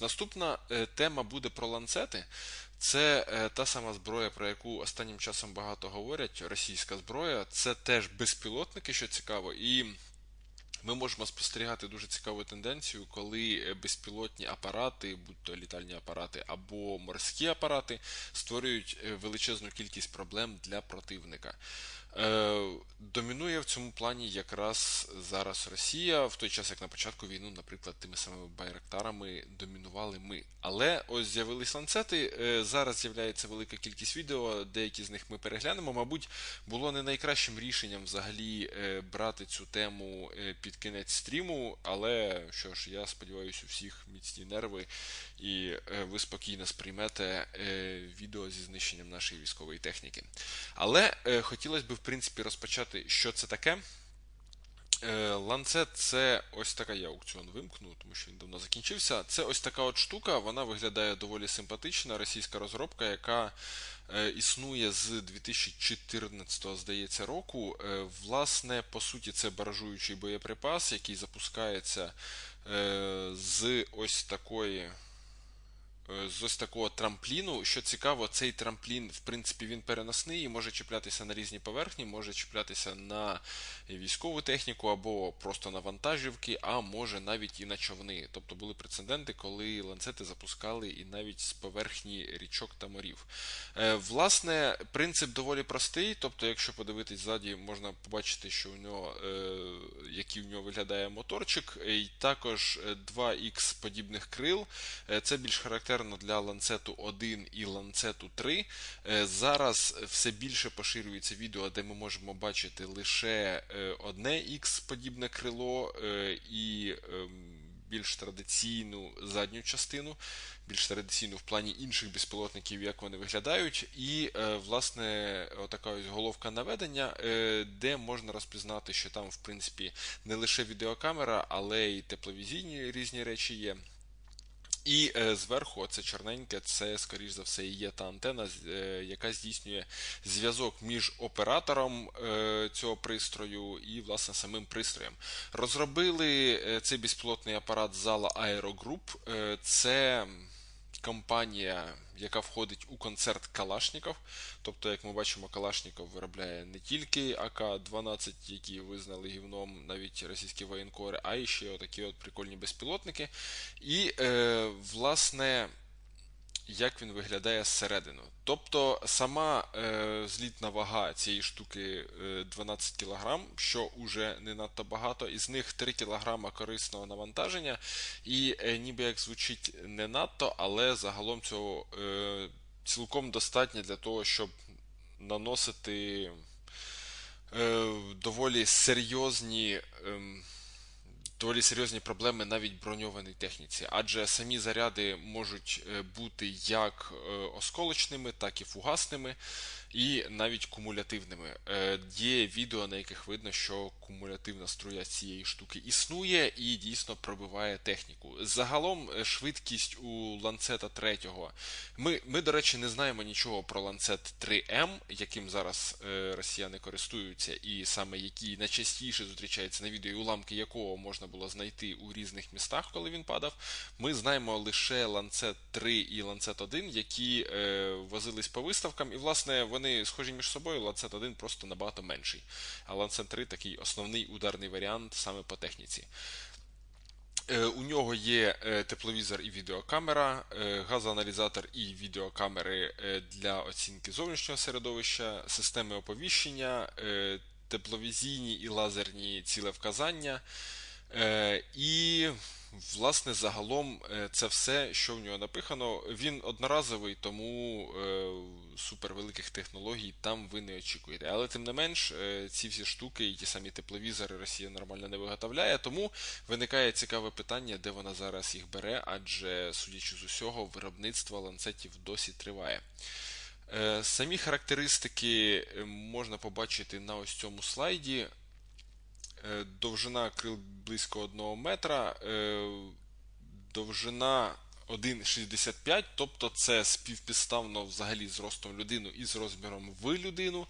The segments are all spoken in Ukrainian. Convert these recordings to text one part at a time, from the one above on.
Наступна е, тема буде про ланцети. Це е, та сама зброя, про яку останнім часом багато говорять. Російська зброя. Це теж безпілотники, що цікаво, і ми можемо спостерігати дуже цікаву тенденцію, коли е, безпілотні апарати, будь то літальні апарати або морські апарати, створюють величезну кількість проблем для противника. Е, домінує в цьому плані якраз зараз Росія, в той час, як на початку війни, наприклад, тими самими байрактарами домінували ми. Але ось з'явились ланцети. Е, зараз з'являється велика кількість відео, деякі з них ми переглянемо. Мабуть, було не найкращим рішенням взагалі е, брати цю тему під кінець стріму. Але що ж, я сподіваюся, у всіх міцні нерви, і ви спокійно сприймете відео зі знищенням нашої військової техніки. Але хотілося б принципі, розпочати, що це таке. Ланцет це ось така, я аукціон вимкну, тому що він давно закінчився. Це ось така от штука, вона виглядає доволі симпатична, російська розробка, яка е, існує з 2014 здається, року. Е, власне, по суті, це баражуючий боєприпас, який запускається е, з ось такої. Е, з ось такого трампліну. Що цікаво, цей трамплін, в принципі, він переносний і може чіплятися на різні поверхні, може чіплятися на військову техніку або просто на вантажівки, а може навіть і на човни. Тобто були прецеденти, коли ланцети запускали і навіть з поверхні річок та морів. Е, власне, принцип доволі простий. Тобто, якщо подивитись ззаді, можна побачити, що у нього е, який у нього виглядає моторчик, і також 2х подібних крил. Це більш характерно характерно для ланцету 1 і ланцету 3. Е, зараз все більше поширюється відео, де ми можемо бачити лише е, одне X подібне крило е, і ем, більш традиційну задню частину, більш традиційну в плані інших безпілотників, як вони виглядають. І, власне, отака ось головка наведення, де можна розпізнати, що там, в принципі, не лише відеокамера, але й тепловізійні різні речі є. І е, зверху, це чорненьке, це, скоріш за все, є та антена, е, яка здійснює зв'язок між оператором е, цього пристрою і, власне, самим пристроєм. Розробили цей безпілотний апарат зала Aerogroup. Це компанія, яка входить у концерт Калашніков. Тобто, як ми бачимо, Калашніков виробляє не тільки АК-12, які визнали гівном навіть російські воєнкори, а й ще отакі от прикольні безпілотники. І, е, власне як він виглядає зсередину. Тобто сама е, злітна вага цієї штуки е, 12 кг, що уже не надто багато, із них 3 кг корисного навантаження, і е, ніби як звучить не надто, але загалом цього е, цілком достатньо для того, щоб наносити е, доволі серйозні. Е, доволі серйозні проблеми навіть броньованій техніці, адже самі заряди можуть е, бути як е, осколочними, так і фугасними і навіть кумулятивними. Е, є відео, на яких видно, що кумулятивна струя цієї штуки існує і дійсно пробиває техніку. Загалом е, швидкість у ланцета 3. Ми, ми, до речі, не знаємо нічого про ланцет 3М, яким зараз е, росіяни користуються, і саме який найчастіше зустрічається на відео, і уламки якого можна було знайти у різних містах, коли він падав. Ми знаємо лише ланцет 3 і ланцет 1, які возились по виставкам, і, власне, вони вони схожі між собою, Lancet 1 просто набагато менший. А Lancet 3 такий основний ударний варіант саме по техніці. Е, у нього є е, тепловізор і відеокамера, е, газоаналізатор і відеокамери для оцінки зовнішнього середовища, системи оповіщення, тепловізійні і лазерні цілевказання. І Власне, загалом е, це все, що в нього напихано. Він одноразовий, тому е, супервеликих технологій там ви не очікуєте. Але тим не менш, е, ці всі штуки і ті самі тепловізори Росія нормально не виготовляє. Тому виникає цікаве питання, де вона зараз їх бере, адже, судячи з усього, виробництво ланцетів досі триває. Самі характеристики можна побачити на ось цьому слайді. Е, довжина крил близько 1 метра, е, довжина 1,65, тобто це співпідставно взагалі з ростом людини і з розміром в людину.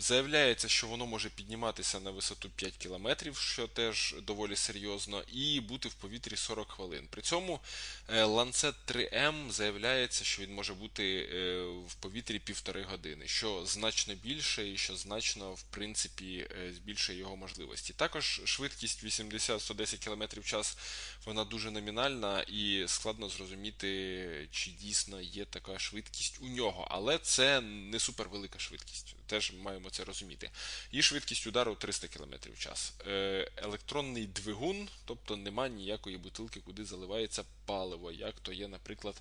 Заявляється, що воно може підніматися на висоту 5 км, що теж доволі серйозно, і бути в повітрі 40 хвилин. При цьому е, Lancet 3M заявляється, що він може бути е, в повітрі півтори години, що значно більше і що значно в принципі е, збільшує його можливості. Також швидкість 80-110 км в час вона дуже номінальна і складно зрозуміти, чи дійсно є така швидкість у нього, але це не супервелика швидкість. Теж маємо маємо це розуміти. І швидкість удару 300 км в час. Е, електронний двигун, тобто нема ніякої бутилки, куди заливається паливо, як то є, наприклад,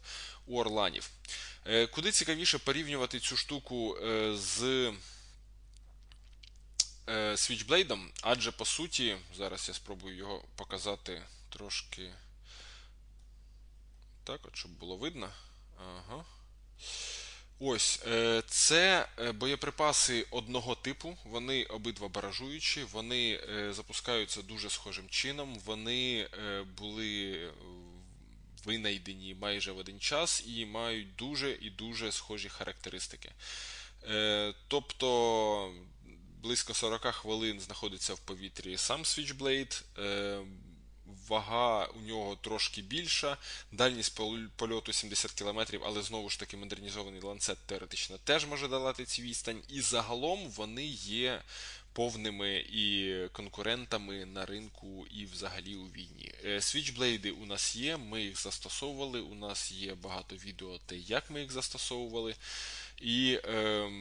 у Орланів. Е, куди цікавіше порівнювати цю штуку е, з. Switchblade, адже по суті, зараз я спробую його показати трошки так, от, щоб було видно. Ага. Ось е, це е, боєприпаси одного типу, вони обидва баражуючі, вони е, запускаються дуже схожим чином. Вони були винайдені майже в один час і мають дуже і дуже схожі характеристики. Тобто близько 40 хвилин знаходиться в повітрі сам Switchblade, вага у нього трошки більша, дальність польоту 70 км, але знову ж таки модернізований ланцет теоретично теж може долати цю відстань. І загалом вони є повними і конкурентами на ринку і взагалі у війні. Свічблейди у нас є, ми їх застосовували. У нас є багато відео, те, як ми їх застосовували. І, е,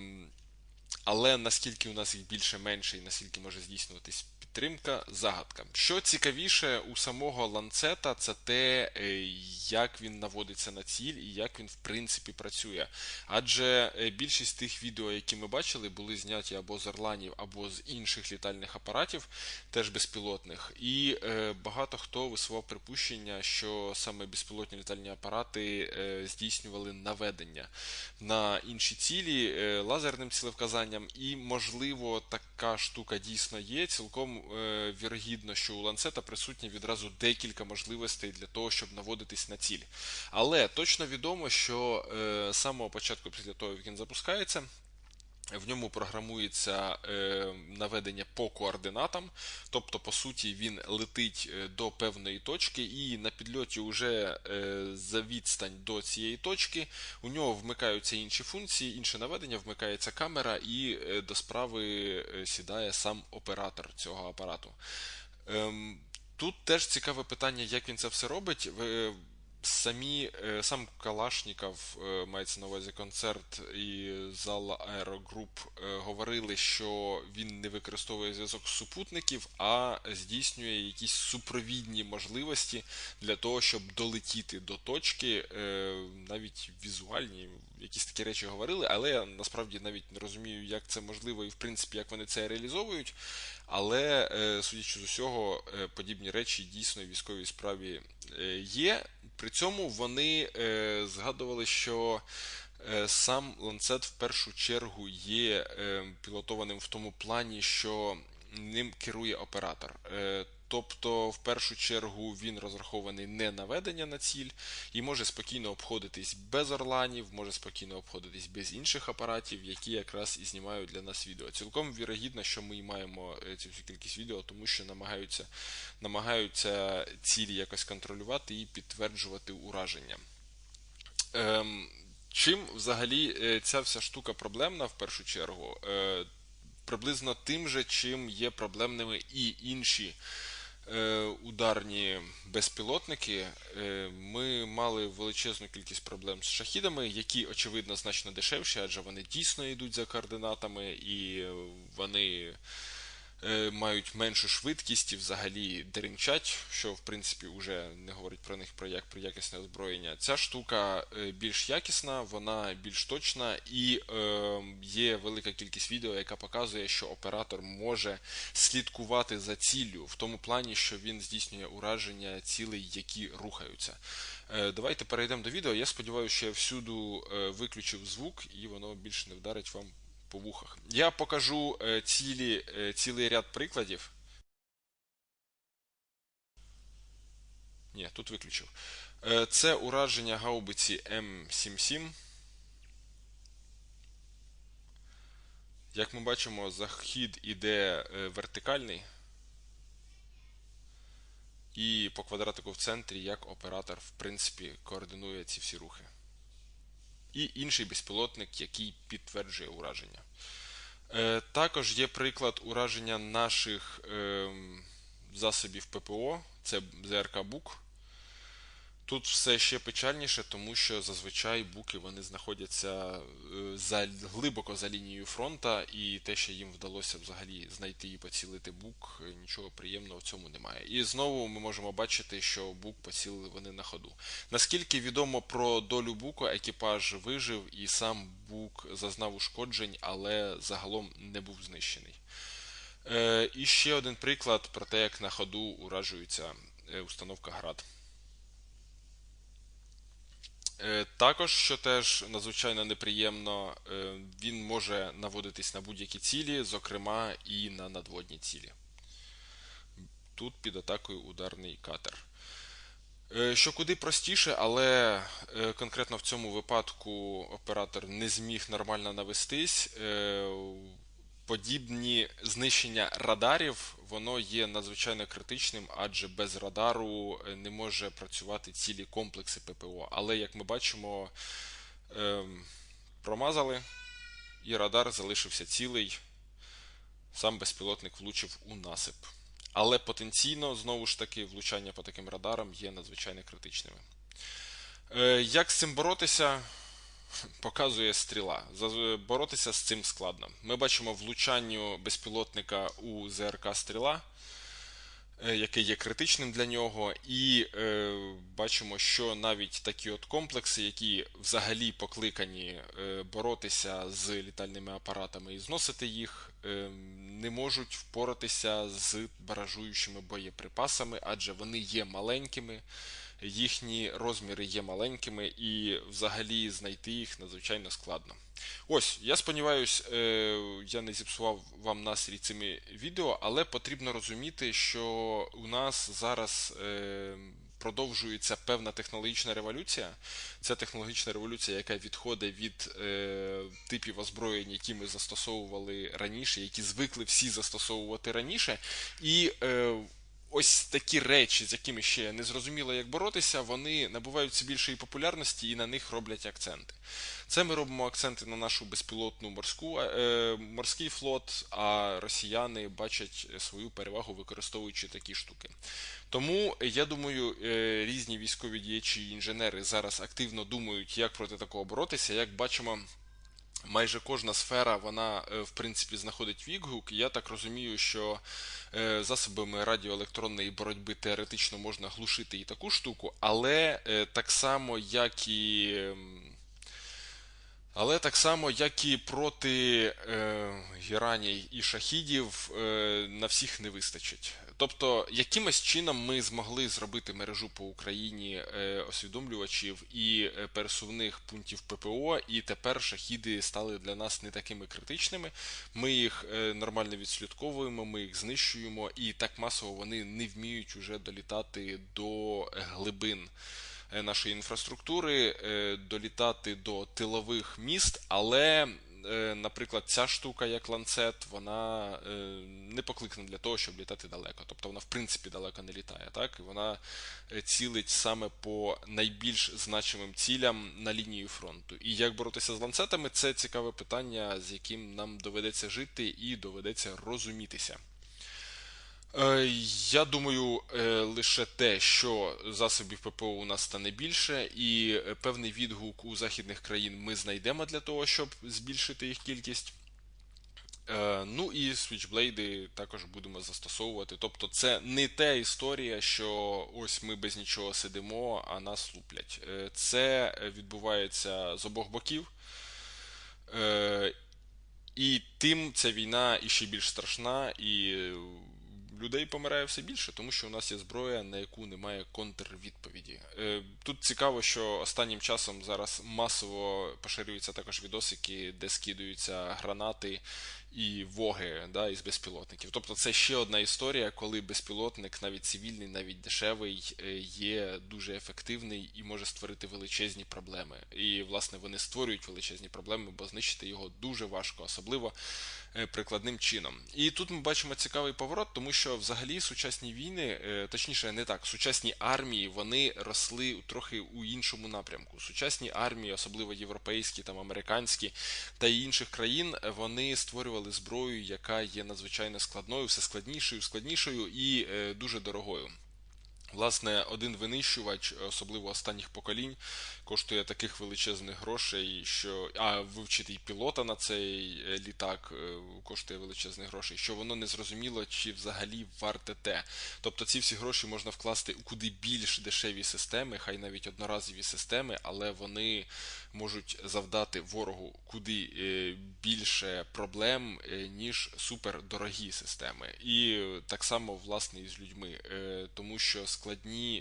Але наскільки у нас їх більше менше і наскільки може здійснюватись підтримка загадка. Що цікавіше у самого ланцета, це те, е, як він наводиться на ціль і як він в принципі працює. Адже е, більшість тих відео, які ми бачили, були зняті або з орланів, або з інших літальних апаратів, теж безпілотних. І е, багато хто висував припущення, що саме безпілотні літальні апарати здійснювали наведення на інші цілі лазерним цілевказанням. І, можливо, така штука дійсно є. Цілком Е, вірогідно, що у ланцета присутні відразу декілька можливостей для того, щоб наводитись на ціль. Але точно відомо, що е, з самого початку, після того, як він запускається, в ньому програмується е, наведення по координатам, тобто, по суті, він летить е, до певної точки, і на підльоті вже е, за відстань до цієї точки у нього вмикаються інші функції, інше наведення, вмикається камера, і до справи сідає сам оператор цього апарату. Е, тут теж цікаве питання, як він це все робить. Самі е, сам Калашніков е, мається на увазі концерт і зала аерогруп е, говорили, що він не використовує зв'язок супутників, а здійснює якісь супровідні можливості для того, щоб долетіти до точки, навіть візуальні, якісь такі речі говорили, але я насправді навіть не розумію, як це можливо і в принципі як вони це реалізовують. Але судячи з усього, подібні речі дійсно в військовій справі є. При цьому вони е, згадували, що е, сам ланцет в першу чергу є е, пілотованим в тому плані, що ним керує оператор. Тобто, в першу чергу, він розрахований не на ведення на ціль і може спокійно обходитись без орланів, може спокійно обходитись без інших апаратів, які якраз і знімають для нас відео. Цілком вірогідно, що ми маємо е, цю всю кількість відео, тому що намагаються намагаються цілі якось контролювати і підтверджувати ураження. Ем, Чим взагалі е, ця вся штука проблемна в першу чергу? Е, Приблизно тим же, чим є проблемними і інші. Е, ударні безпілотники, е, ми мали величезну кількість проблем з шахідами, які, очевидно, значно дешевші, адже вони дійсно йдуть за координатами і вони мають меншу швидкість і взагалі деренчать, що в принципі вже не говорить про них про як про якісне озброєння. Ця штука е, більш якісна, вона більш точна і е, є велика кількість відео, яка показує, що оператор може слідкувати за ціллю в тому плані, що він здійснює ураження цілей, які рухаються. Е, давайте перейдемо до відео. Я сподіваюся, що я всюду е, виключив звук і воно більше не вдарить вам по вухах. Я покажу е, цілі, е, цілий ряд прикладів. Ні, тут виключив. Е, це ураження гаубиці М77. Як ми бачимо, захід іде вертикальний. І по квадратику в центрі, як оператор, в принципі, координує ці всі рухи. І інший безпілотник, який підтверджує ураження. Е, також є приклад ураження наших ем, засобів ППО, це ЗРК Бук. Тут все ще печальніше, тому що зазвичай буки вони знаходяться е, за глибоко за лінією фронта, і те, що їм вдалося взагалі знайти і поцілити бук, е, нічого приємного в цьому немає. І знову ми можемо бачити, що бук поцілили вони на ходу. Наскільки відомо про долю бука, екіпаж вижив і сам бук зазнав ушкоджень, але загалом не був знищений. Е, І ще один приклад про те, як на ходу уражується установка град. Е, також, що теж надзвичайно неприємно, е, він може наводитись на будь-які цілі, зокрема і на надводні цілі. Тут під атакою ударний катер. Е, що куди простіше, але конкретно в цьому випадку оператор не зміг нормально навестись подібні знищення радарів, воно є надзвичайно критичним, адже без радару е, не може працювати цілі комплекси ППО. Але, як ми бачимо, ем, промазали, і радар залишився цілий. Сам безпілотник влучив у насип. Але потенційно, знову ж таки, влучання по таким радарам є надзвичайно критичними. Е, як з цим боротися? Показує стріла. Боротися з цим складно. Ми бачимо влучання безпілотника у ЗРК стріла, е, який є критичним для нього, і е, бачимо, що навіть такі от комплекси, які взагалі покликані е, боротися з літальними апаратами і зносити їх, е, не можуть впоратися з баражуючими боєприпасами, адже вони є маленькими їхні розміри є маленькими і взагалі знайти їх надзвичайно складно. Ось, я сподіваюся, е, я не зіпсував вам настрій цими відео, але потрібно розуміти, що у нас зараз. Е, продовжується певна технологічна революція. Це технологічна революція, яка відходить від е, типів озброєнь, які ми застосовували раніше, які звикли всі застосовувати раніше. І ось такі речі, з якими ще не зрозуміло, як боротися, вони набувають все більшої популярності і на них роблять акценти. Це ми робимо акценти на нашу безпілотну морську е, морський флот, а росіяни бачать свою перевагу, використовуючи такі штуки. Тому я думаю, е, різні військові діячі і інженери зараз активно думають, як проти такого боротися. Як бачимо. Майже кожна сфера, вона, е, в принципі, знаходить відгук. Я так розумію, що е, засобами радіоелектронної боротьби теоретично можна глушити і таку штуку, але е, так само, як і ем, але так само, як і проти е, гіраній і шахідів, е, на всіх не вистачить. Тобто, якимось чином ми змогли зробити мережу по Україні е, освідомлювачів і е, пересувних пунктів ППО, і тепер шахіди стали для нас не такими критичними. Ми їх е, нормально відслідковуємо, ми їх знищуємо, і так масово вони не вміють уже долітати до глибин. Нашої інфраструктури, долітати до тилових міст, але, наприклад, ця штука, як ланцет, вона не покликана для того, щоб літати далеко. Тобто вона, в принципі, далеко не літає. Так? І вона цілить саме по найбільш значимим цілям на лінію фронту. І як боротися з ланцетами, це цікаве питання, з яким нам доведеться жити і доведеться розумітися. Е, я думаю, е, лише те, що засобів ППО у нас стане більше, і е, певний відгук у західних країн ми знайдемо для того, щоб збільшити їх кількість. Ну і свічблейди також будемо застосовувати. Тобто, це не та історія, що ось ми без нічого сидимо, а нас луплять. Це відбувається з обох боків. І тим ця війна іще більш страшна. і людей помирає все більше, тому що у нас є зброя, на яку немає контрвідповіді. Е, тут цікаво, що останнім часом зараз масово поширюються також відосики, де скидаються гранати і воги да, із безпілотників. Тобто це ще одна історія, коли безпілотник, навіть цивільний, навіть дешевий, е, є дуже ефективний і може створити величезні проблеми. І, власне, вони створюють величезні проблеми, бо знищити його дуже важко, особливо Е, прикладним чином. І тут ми бачимо цікавий поворот, тому що взагалі сучасні війни, е, точніше, не так, сучасні армії вони росли трохи у іншому напрямку. Сучасні армії, особливо європейські, там американські та інших країн, вони створювали зброю, яка є надзвичайно складною, все складнішою, складнішою і е, дуже дорогою. Власне, один винищувач, особливо останніх поколінь, коштує таких величезних грошей, що а вивчити і пілота на цей е, літак е, коштує величезних грошей, що воно не зрозуміло, чи взагалі варте те. Тобто ці всі гроші можна вкласти у куди більш дешеві системи, хай навіть одноразові системи, але вони можуть завдати ворогу куди е, більше проблем, ніж супердорогі системи. І так само власне і з людьми, тому що складні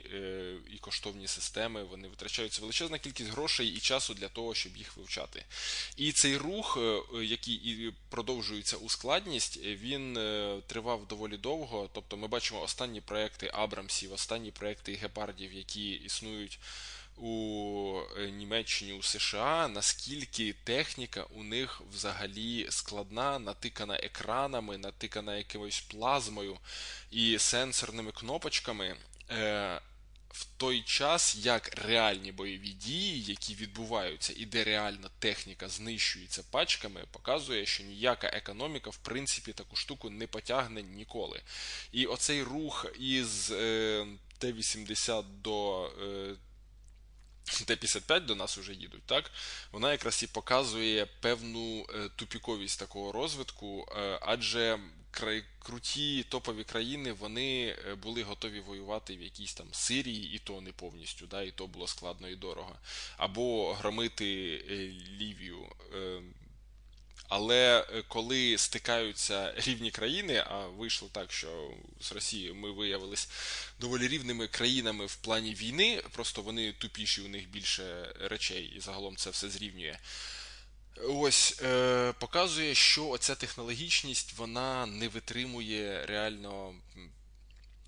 і коштовні системи вони витрачаються величезна кількість грошей і часу для того, щоб їх вивчати. І цей рух, е, який і продовжується у складність, він е, тривав доволі довго. Тобто ми бачимо останні проекти Абрамсів, останні проекти Гепардів, які існують. У е, Німеччині, у США, наскільки техніка у них взагалі складна, натикана екранами, натикана якимось плазмою і сенсорними кнопочками в той час, як реальні бойові дії, які відбуваються, і де реальна техніка знищується пачками, показує, що ніяка економіка, в принципі, таку штуку не потягне ніколи. І оцей рух із е, Т-80 до. Е, Т-55 до нас вже їдуть, так? Вона якраз і показує певну е, тупіковість такого розвитку, е, адже круті топові країни вони е, були готові воювати в якійсь там Сирії, і то не повністю, да, і то було складно і дорого, або громити Лівію. Але е, коли стикаються рівні країни, а вийшло так, що з Росією ми виявилися доволі рівними країнами в плані війни, просто вони тупіші, у них більше речей, і загалом це все зрівнює. Ось е, показує, що оця технологічність вона не витримує реально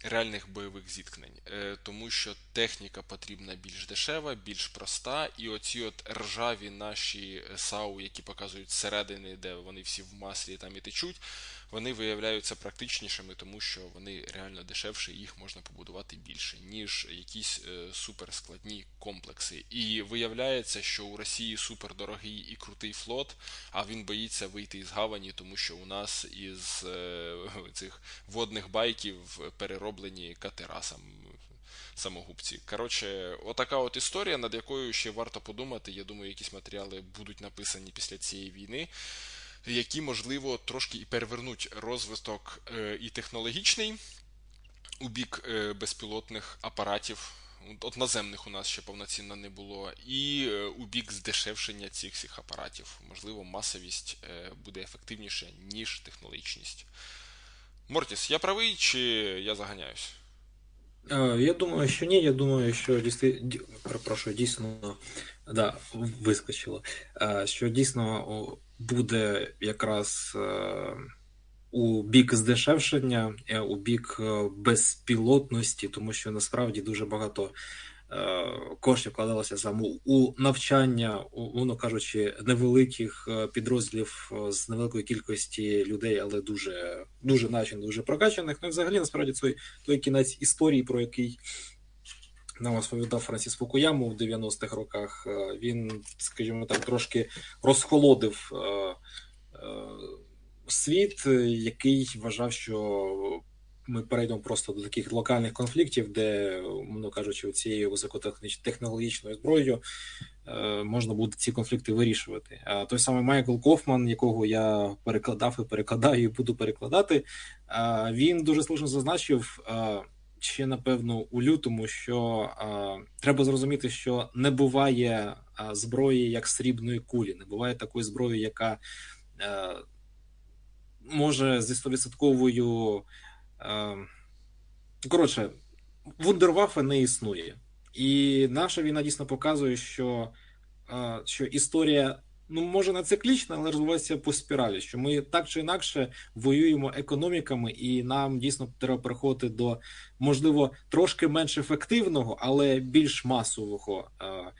реальних бойових зіткнень, е, тому що техніка потрібна більш дешева, більш проста, і оці от ржаві наші САУ, які показують зсередини, де вони всі в маслі там і течуть, вони виявляються практичнішими, тому що вони реально дешевше, і їх можна побудувати більше, ніж якісь е, суперскладні комплекси. І виявляється, що у Росії супердорогий і крутий флот, а він боїться вийти із гавані, тому що у нас із е, цих водних байків перероблені катера сам. Самогубці. Коротше, отака от історія, над якою ще варто подумати. Я думаю, якісь матеріали будуть написані після цієї війни які, можливо, трошки і перевернуть розвиток е, і технологічний у бік е, безпілотних апаратів. От наземних у нас ще повноцінно не було, і е, у бік здешевшення цих всіх апаратів. Можливо, масовість буде ефективніше, ніж технологічність. Мортіс, я правий чи я заганяюсь? Я думаю, що ні. Я думаю, що дійсно, перепрошую, дійсно да, вискочило. Що дійсно буде якраз е, у бік здешевшення, е, у бік е, безпілотності, тому що насправді дуже багато коштів вкладалося саме у навчання, воно кажучи, невеликих підрозділів з невеликої кількості людей, але дуже дуже наче дуже прокачаних. Ну і взагалі насправді той, той кінець історії, про який нам розповідав Франсіс Фукуяму в 90-х роках. Е, він, скажімо так, трошки розхолодив е, е, світ, який вважав, що ми перейдемо просто до таких локальних конфліктів, де, мовно кажучи, цією високотехнологічною зброєю можна буде ці конфлікти вирішувати. А той самий Майкл Кофман, якого я перекладав і перекладаю, і буду перекладати, він дуже слушно зазначив ще напевно у лютому, що а, треба зрозуміти, що не буває зброї як срібної кулі, не буває такої зброї, яка а, може зі стовідсотковою коротше, вундерваффе не існує, і наша війна дійсно показує, що, що історія ну може не циклічна, але розвивається по спіралі. Що ми так чи інакше воюємо економіками, і нам дійсно треба переходити до можливо трошки менш ефективного, але більш масового. е,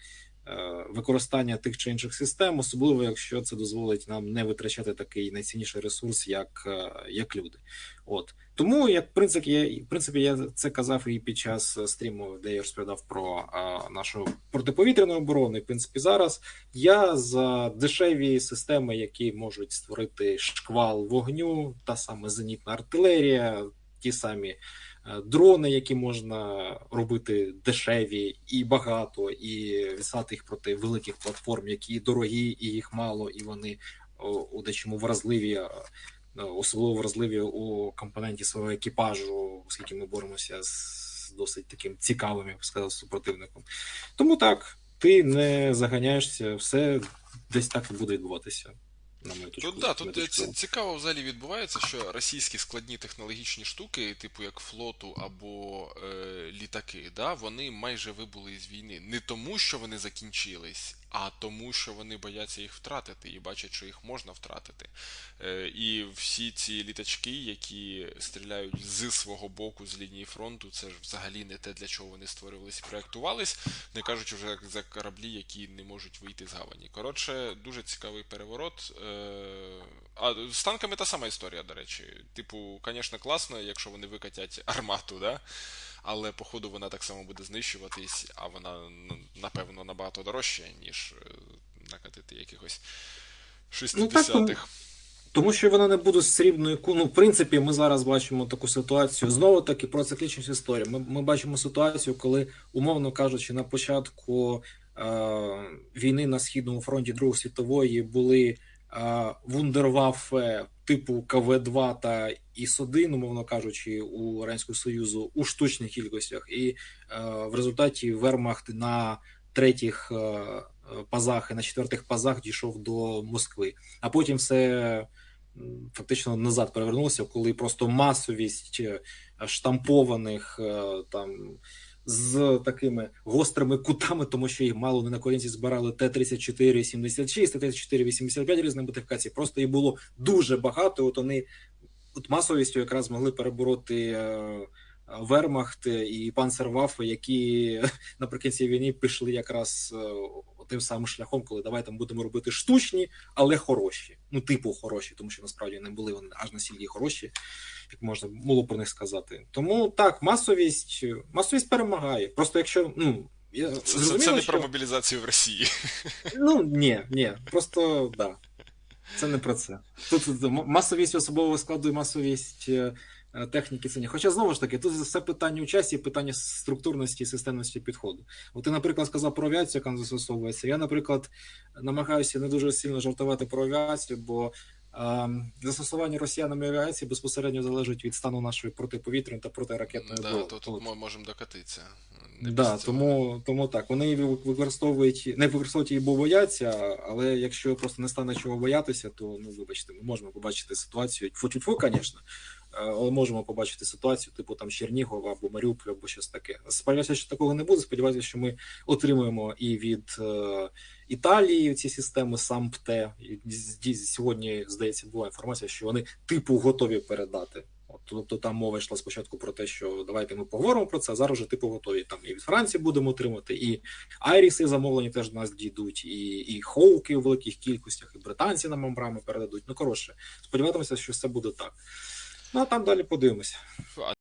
Використання тих чи інших систем, особливо якщо це дозволить нам не витрачати такий найцінніший ресурс, як, е, як люди. От тому, як в принципі, я в принципі, я це казав і під час стріму, де я розповідав про а, нашу протиповітряну оборону. І, в принципі, зараз я за дешеві системи, які можуть створити шквал вогню, та саме зенітна артилерія, ті самі е, дрони, які можна робити дешеві і багато, і висати їх проти великих платформ, які дорогі, і їх мало, і вони у дечому вразливі. е, Особливо вразливі у компоненті свого екіпажу, оскільки ми боремося з досить таким цікавим, я б сказав, супротивником. Тому так, ти не заганяєшся, все десь так буде відбуватися. На мою точку. Тут, да, тут е, цікаво взагалі відбувається, що російські складні технологічні штуки, типу як флоту або е, літаки, да, вони майже вибули із війни. Не тому, що вони закінчились, а тому, що вони бояться їх втратити і бачать, що їх можна втратити. Е, і всі ці літачки, які стріляють з свого боку, з лінії фронту, це ж взагалі не те, для чого вони створювалися і проєктувались, не кажучи вже за кораблі, які не можуть вийти з гавані. Коротше, дуже цікавий переворот. Е, А з танками та сама історія, до речі. Типу, звісно, класно, якщо вони викатять армату, да? Але походу вона так само буде знищуватись, а вона ну, напевно набагато дорожча, ніж е, накатити якихось Ну, 60-х. Тому що вона не буде срібною ку. Ну, в принципі, ми зараз бачимо таку ситуацію. Знову таки про циклічність історії. Ми, ми бачимо ситуацію, коли, умовно кажучи, на початку е, війни на східному фронті Другої світової були вундерваффе типу КВ-2 та ІС-1, умовно кажучи, у Радянського Союзу у штучних кількостях, і е, в результаті Вермахт на третіх е, пазах і на четвертих пазах дійшов до Москви. А потім все фактично назад перевернулося, коли просто масовість е, штампованих там з такими гострими кутами, тому що їх мало не на корінці збирали Т-34, 76, Т-34, 85 різних модифікацій. Просто їх було дуже багато. От вони от масовістю якраз змогли перебороти. е, Вермахт і панцервафи, які наприкінці війни пішли якраз е, тим самим шляхом, коли давайте ми будемо робити штучні, але хороші. Ну, типу хороші, тому що насправді не були вони аж настільки хороші, як можна було про них сказати. Тому так, масовість, масовість перемагає. Просто якщо ну я Це, це, це не що... про мобілізацію в Росії. Ну ні, ні, просто да. Це не про це. Тут тут масовість особового складу і масовість е, е, техніки це ні. Хоча знову ж таки, тут все питання у часі, питання структурності і системності підходу. От ти, наприклад, сказав про авіацію, яка застосовується. Я, наприклад, намагаюся не дуже сильно жартувати про авіацію, бо застосування росіянами авіації безпосередньо залежить від стану нашої протиповітряної та протиракетної Да, то тут ми можемо докатитися. Не Да, тому, тому так. Вони використовують, не використовують її, бо бояться, але якщо просто не стане чого боятися, то ну вибачте, ми можемо побачити ситуацію. Фу-фу-фу, звісно, але можемо побачити ситуацію, типу там Чернігова або Маріуполь, або щось таке. Сподіваюся, що такого не буде. Сподіваюся, що ми отримуємо і від е, Італії ці системи САМПТЕ. І Сьогодні, здається, була інформація, що вони типу готові передати. От, тобто там мова йшла спочатку про те, що давайте ми поговоримо про це, а зараз вже типу готові. Там і від Франції будемо отримати, і Айріси замовлені теж до нас дійдуть, і, і Хоуки у великих кількостях, і британці нам мамбрами передадуть. Ну коротше, сподіватимося, що все буде так. Ну а там далі подивимося.